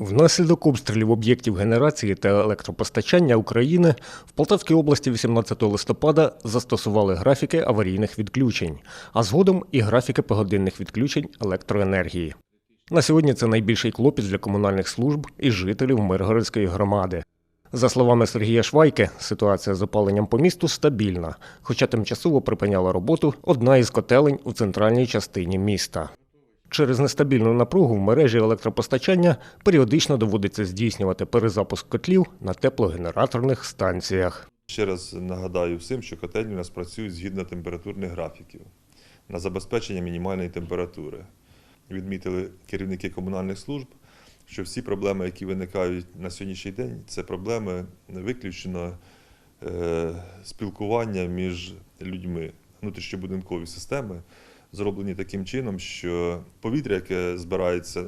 Внаслідок обстрілів об'єктів генерації та електропостачання України в Полтавській області 18 листопада застосували графіки аварійних відключень, а згодом і графіки погодинних відключень електроенергії. На сьогодні це найбільший клопіт для комунальних служб і жителів Миргородської громади. За словами Сергія Швайки, ситуація з опаленням по місту стабільна, хоча тимчасово припиняла роботу одна із котелень у центральній частині міста. Через нестабільну напругу в мережі електропостачання періодично доводиться здійснювати перезапуск котлів на теплогенераторних станціях. Ще раз нагадаю всім, що котельні у нас працюють згідно температурних графіків на забезпечення мінімальної температури. Відмітили керівники комунальних служб, що всі проблеми, які виникають на сьогоднішній день, це проблеми виключно е, спілкування між людьми. Внутрішньобудинкові системи зроблені таким чином, що повітря, яке збирається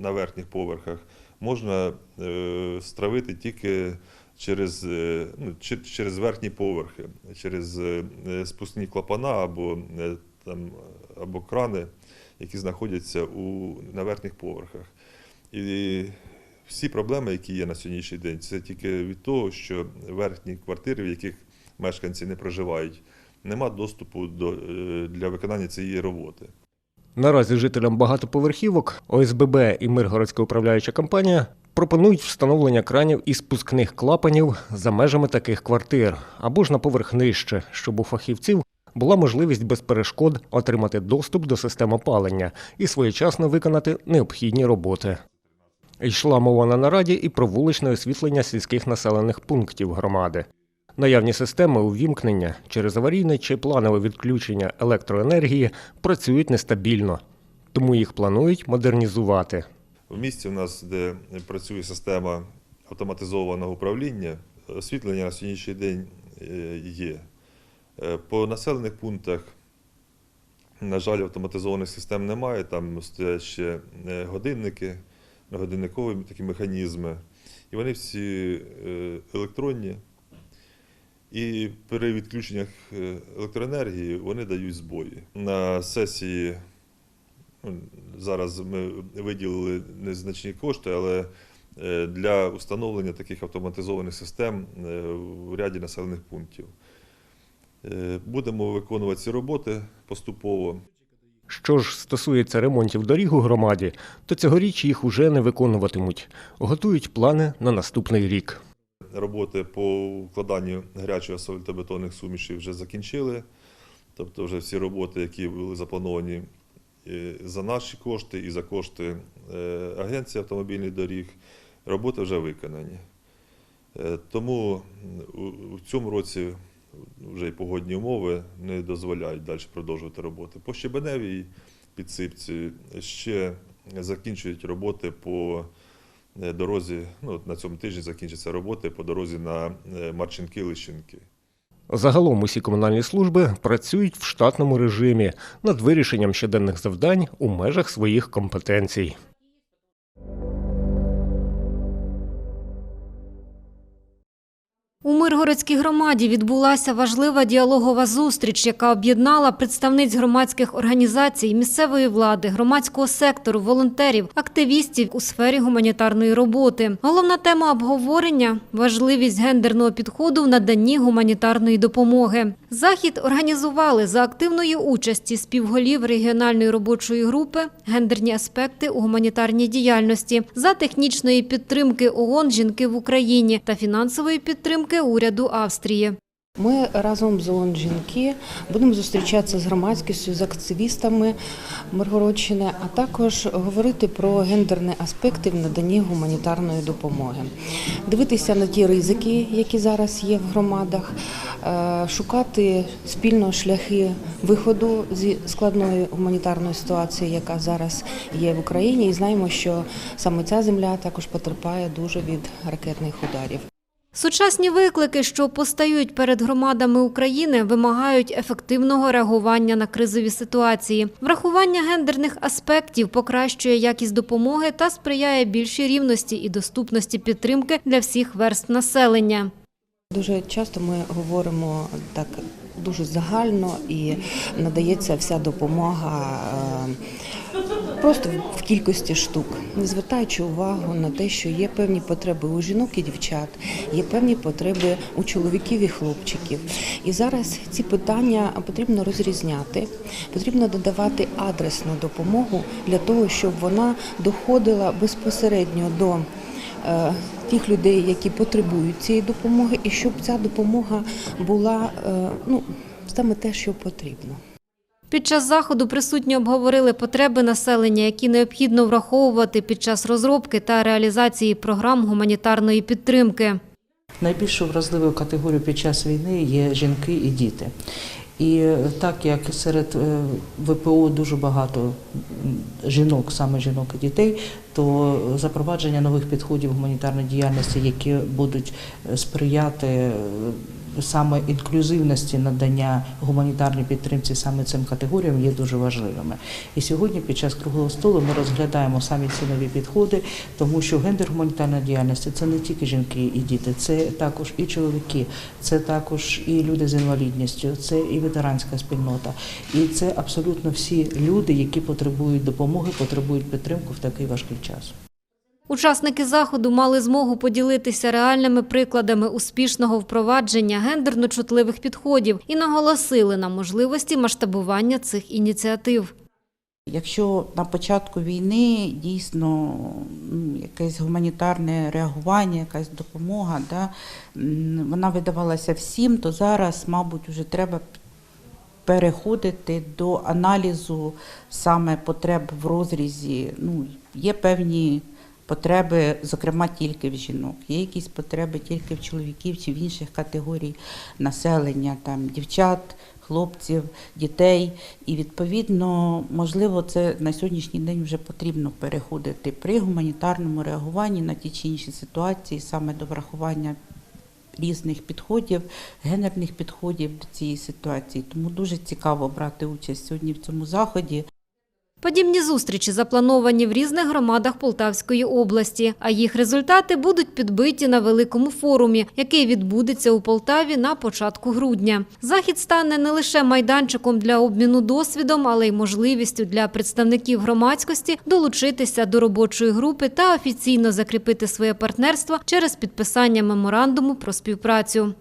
на верхніх поверхах, можна е, стравити тільки через, е, ну, через верхні поверхи, через е, спускні клапана або, там, або крани, які знаходяться у, на верхніх поверхах. І всі проблеми, які є на сьогоднішній день, це тільки від того, що верхні квартири, в яких мешканці не проживають, нема доступу до, е, для виконання цієї роботи. Наразі жителям багатоповерхівок ОСББ і Миргородська управляюча компанія пропонують встановлення кранів і спускних клапанів за межами таких квартир або ж на поверх нижче, щоб у фахівців була можливість без перешкод отримати доступ до систем опалення і своєчасно виконати необхідні роботи. Йшла мова на нараді і про вуличне освітлення сільських населених пунктів громади. Наявні системи увімкнення через аварійне чи планове відключення електроенергії працюють нестабільно, тому їх планують модернізувати. В місті у нас, де працює система автоматизованого управління, освітлення на сьогоднішній день е, є. Е, По населених пунктах, на жаль, автоматизованих систем немає. Там стоять ще е, годинники, годинникові такі механізми. І вони всі електронні. І при відключеннях е, електроенергії вони дають збої. На сесії Ну, Зараз ми виділили незначні кошти, але е, для установлення таких автоматизованих систем е, в ряді населених пунктів. Будемо виконувати ці роботи поступово. Що ж стосується ремонтів доріг у громаді, то цьогоріч їх уже не виконуватимуть. Готують плани на наступний рік. Роботи по укладанню гарячої асфальтобетонних сумішів вже закінчили. Тобто вже всі роботи, які були заплановані за наші кошти і за кошти е, Агенції автомобільних доріг, роботи вже виконані. Е, Тому у цьому році вже й погодні умови не дозволяють далі продовжувати роботи. По Щебеневій підсипці ще закінчують роботи по дорозі. Ну, на цьому тижні закінчаться роботи по дорозі на е, Марчинки-Лищенки. Загалом усі комунальні служби працюють в штатному режимі над вирішенням щоденних завдань у межах своїх компетенцій. У Миргородській громаді відбулася важлива діалогова зустріч, яка об'єднала представниць громадських організацій, місцевої влади, громадського сектору, волонтерів, активістів у сфері гуманітарної роботи. Головна тема обговорення важливість гендерного підходу в наданні гуманітарної допомоги. Захід організували за активної участі співголів регіональної робочої групи гендерні аспекти у гуманітарній діяльності за технічної підтримки ООН «Жінки в Україні» та фінансової підтримки уряду Австрії. Ми разом з ООН жінки будемо зустрічатися з громадськістю, з активістами Миргородщини, а також говорити про гендерні аспекти в наданні гуманітарної допомоги, дивитися на ті ризики, які зараз є в громадах, е, шукати спільно шляхи виходу зі складної гуманітарної ситуації, яка зараз є в Україні. І знаємо, що саме ця земля також потерпає дуже від ракетних ударів. Сучасні виклики, що постають перед громадами України, вимагають ефективного реагування на кризові ситуації. Врахування гендерних аспектів покращує якість допомоги та сприяє більшій рівності і доступності підтримки для всіх верств населення. Дуже часто ми говоримо так дуже загально і надається вся допомога е, просто в кількості штук, не звертаючи увагу на те, що є певні потреби у жінок і дівчат, є певні потреби у чоловіків і хлопчиків. І зараз ці питання потрібно розрізняти, потрібно додавати адресну допомогу для того, щоб вона доходила безпосередньо до е, тих людей, які потребують цієї допомоги, і щоб ця допомога була е, ну, саме те, що потрібно. Під час заходу присутні обговорили потреби населення, які необхідно враховувати під час розробки та реалізації програм гуманітарної підтримки. Найбільшою вразливою категорією під час війни є жінки і діти. І е, так як серед е, ВПО дуже багато жінок, саме жінок і дітей, то запровадження нових підходів гуманітарної діяльності, які будуть е, сприяти саме інклюзивності надання гуманітарної підтримки саме цим категоріям є дуже важливими. І сьогодні під час круглого столу ми розглядаємо самі ці нові підходи, тому що гендер гуманітарної діяльності це не тільки жінки і діти, це також і чоловіки, це також і люди з інвалідністю, це і ветеранська спільнота. І це абсолютно всі люди, які потребують допомоги, потребують підтримку в такий важкий час. Учасники заходу мали змогу поділитися реальними прикладами успішного впровадження гендерно чутливих підходів і наголосили на можливості масштабування цих ініціатив. Якщо на початку війни дійсно якесь гуманітарне реагування, якась допомога, да, вона видавалася всім, то зараз, мабуть, вже треба переходити до аналізу саме потреб в розрізі. Ну, є певні потреби, зокрема, тільки в жінок, є якісь потреби тільки в чоловіків чи в інших категорій населення, там дівчат, хлопців, дітей. І відповідно, можливо, це на сьогоднішній день вже потрібно переходити при гуманітарному реагуванні на ті чи інші ситуації, саме до врахування різних підходів, гендерних підходів до цієї ситуації. Тому дуже цікаво брати участь сьогодні в цьому заході. Подібні зустрічі заплановані в різних громадах Полтавської області, а їх результати будуть підбиті на великому форумі, який відбудеться у Полтаві на початку грудня. Захід стане не лише майданчиком для обміну досвідом, але й можливістю для представників громадськості долучитися до робочої групи та офіційно закріпити своє партнерство через підписання меморандуму про співпрацю.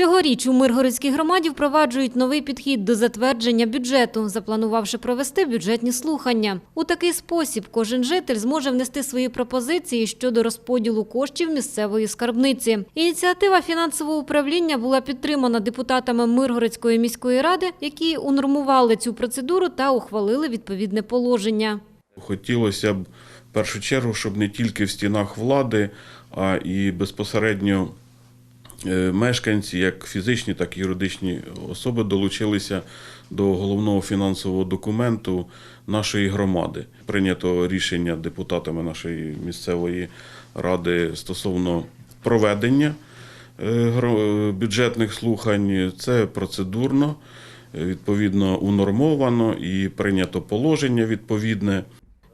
Цьогоріч у Миргородській громаді впроваджують новий підхід до затвердження бюджету, запланувавши провести бюджетні слухання. У такий спосіб кожен житель зможе внести свої пропозиції щодо розподілу коштів місцевої скарбниці. Ініціатива фінансового управління була підтримана депутатами Миргородської міської ради, які унормували цю процедуру та ухвалили відповідне положення. Хотілося б в першу чергу, щоб не тільки в стінах влади, а і безпосередньо мешканці, як фізичні, так і юридичні особи долучилися до головного фінансового документу нашої громади. Прийнято рішення депутатами нашої місцевої ради стосовно проведення е, бюджетних слухань. Це процедурно, е, відповідно унормовано і прийнято положення відповідне.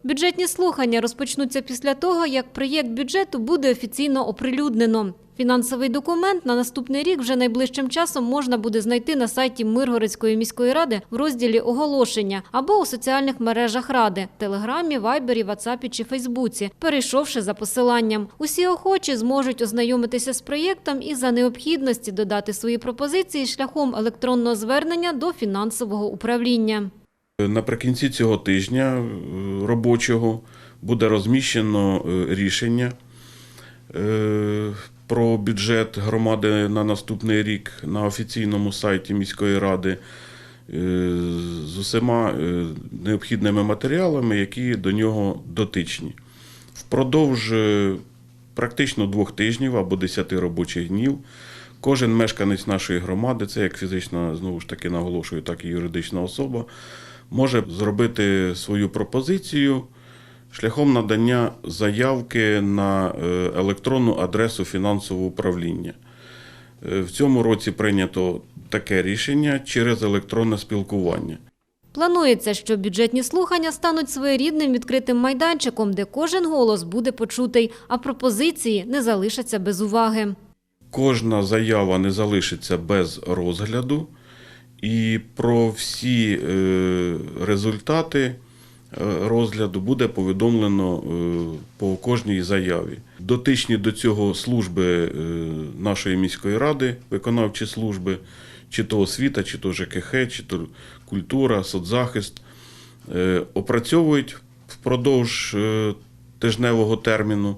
Бюджетні слухання розпочнуться після того, як проєкт бюджету буде офіційно оприлюднено. Фінансовий документ на наступний рік вже найближчим часом можна буде знайти на сайті Миргородської міської ради в розділі оголошення або у соціальних мережах ради – Телеграмі, Вайбері, Ватсапі чи Фейсбуці, перейшовши за посиланням. Усі охочі зможуть ознайомитися з проєктом і за необхідності додати свої пропозиції шляхом електронного звернення до фінансового управління. Наприкінці цього тижня е, робочого буде розміщено е, рішення е, про бюджет громади на наступний рік на офіційному сайті міської ради е, з усіма е, необхідними матеріалами, які до нього дотичні. Впродовж е, практично двох тижнів або десяти робочих днів кожен мешканець нашої громади, це як фізична, знову ж таки наголошую, так і юридична особа, може зробити свою пропозицію шляхом надання заявки на е, електронну адресу фінансового управління. Е, В цьому році прийнято таке рішення через електронне спілкування. Планується, що бюджетні слухання стануть своєрідним відкритим майданчиком, де кожен голос буде почутий, а пропозиції не залишаться без уваги. Кожна заява не залишиться без розгляду, і про всі е, результати розгляду буде повідомлено е, по кожній заяві. Дотичні до цього служби е, нашої міської ради, виконавчі служби, чи то освіта, чи то ЖКХ, чи то культура, соцзахист, е, опрацьовують впродовж е, тижневого терміну.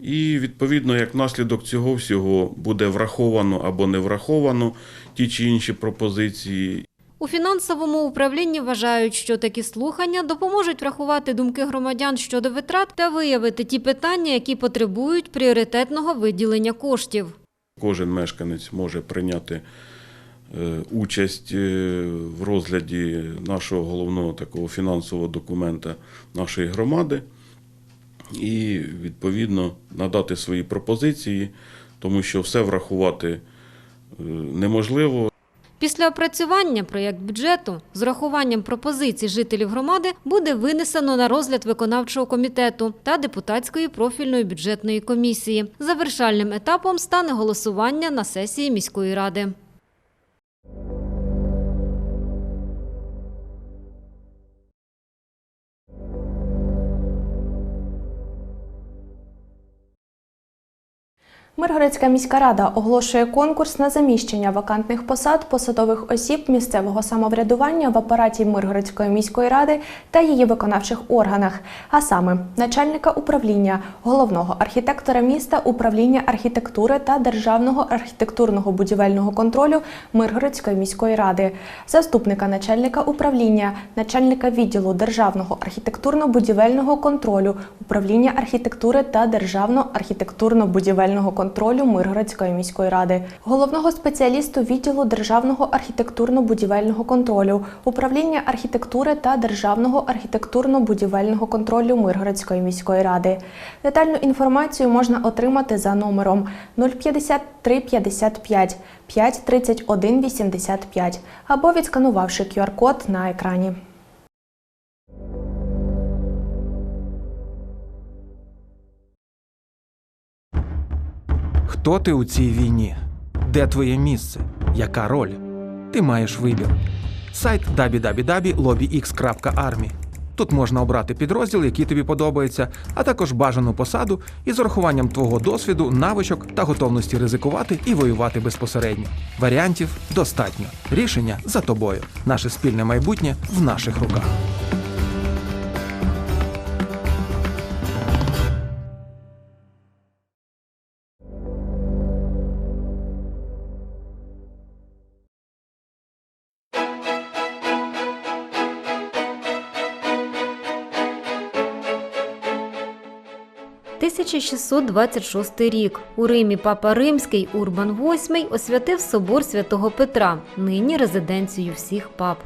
І відповідно, як наслідок цього всього буде враховано або не враховано ті чи інші пропозиції. У фінансовому управлінні вважають, що такі слухання допоможуть врахувати думки громадян щодо витрат та виявити ті питання, які потребують пріоритетного виділення коштів. Кожен мешканець може прийняти е, участь е, в розгляді нашого головного такого фінансового документа нашої громади і відповідно надати свої пропозиції, тому що все врахувати е, неможливо. Після опрацювання проєкт бюджету з урахуванням пропозицій жителів громади буде винесено на розгляд виконавчого комітету та депутатської профільної бюджетної комісії. Завершальним етапом стане голосування на сесії міської ради. Миргородська міська рада оголошує конкурс на заміщення вакантних посад посадових осіб місцевого самоврядування в апараті Миргородської міської ради та її виконавчих органах, а саме начальника управління, головного архітектора міста, управління архітектури та державного архітектурного будівельного контролю Миргородської міської ради, заступника начальника управління, начальника відділу державного архітектурно-будівельного контролю, управління архітектури та державного архітектурно-будівельного контролю Миргородської міської ради, головного спеціалісту відділу державного архітектурно-будівельного контролю, управління архітектури та державного архітектурно-будівельного контролю Миргородської міської ради. Детальну інформацію можна отримати за номером 053 55 5 31 85 або відсканувавши QR-код на екрані. Хто ти у цій війні? Де твоє місце? Яка роль? Ти маєш вибір. Сайт www.lobbyx.army. Тут можна обрати підрозділ, який тобі подобається, а також бажану посаду із урахуванням твого досвіду, навичок та готовності ризикувати і воювати безпосередньо. Варіантів достатньо. Рішення за тобою. Наше спільне майбутнє в наших руках. – 1626 рік. У Римі папа Римський Урбан VIII освятив собор святого Петра, нині резиденцію всіх пап.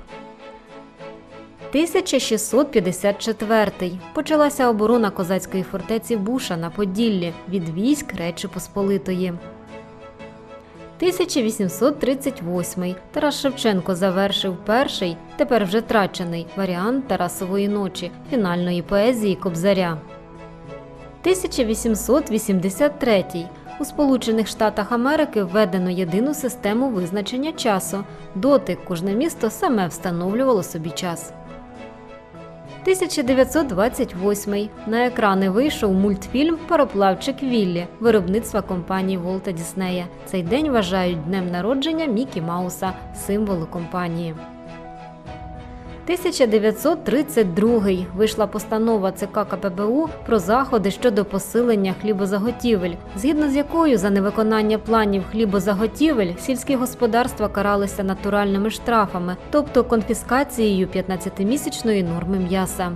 1654. Почалася оборона козацької фортеці Буша на Поділлі від військ Речі Посполитої. 1838. Тарас Шевченко завершив перший, тепер вже трачений, варіант Тарасової ночі, фінальної поезії Кобзаря. 1883. У Сполучених Штатах Америки введено єдину систему визначення часу. Доти кожне місто саме встановлювало собі час. 1928. На екрани вийшов мультфільм Пароплавчик Віллі виробництва компанії Волта Діснея. Цей день вважають днем народження Мікі Мауса, символу компанії. 1932 вийшла постанова ЦК КПБУ про заходи щодо посилення хлібозаготівель, згідно з якою за невиконання планів хлібозаготівель сільські господарства каралися натуральними штрафами, тобто конфіскацією 15-місячної норми м'яса.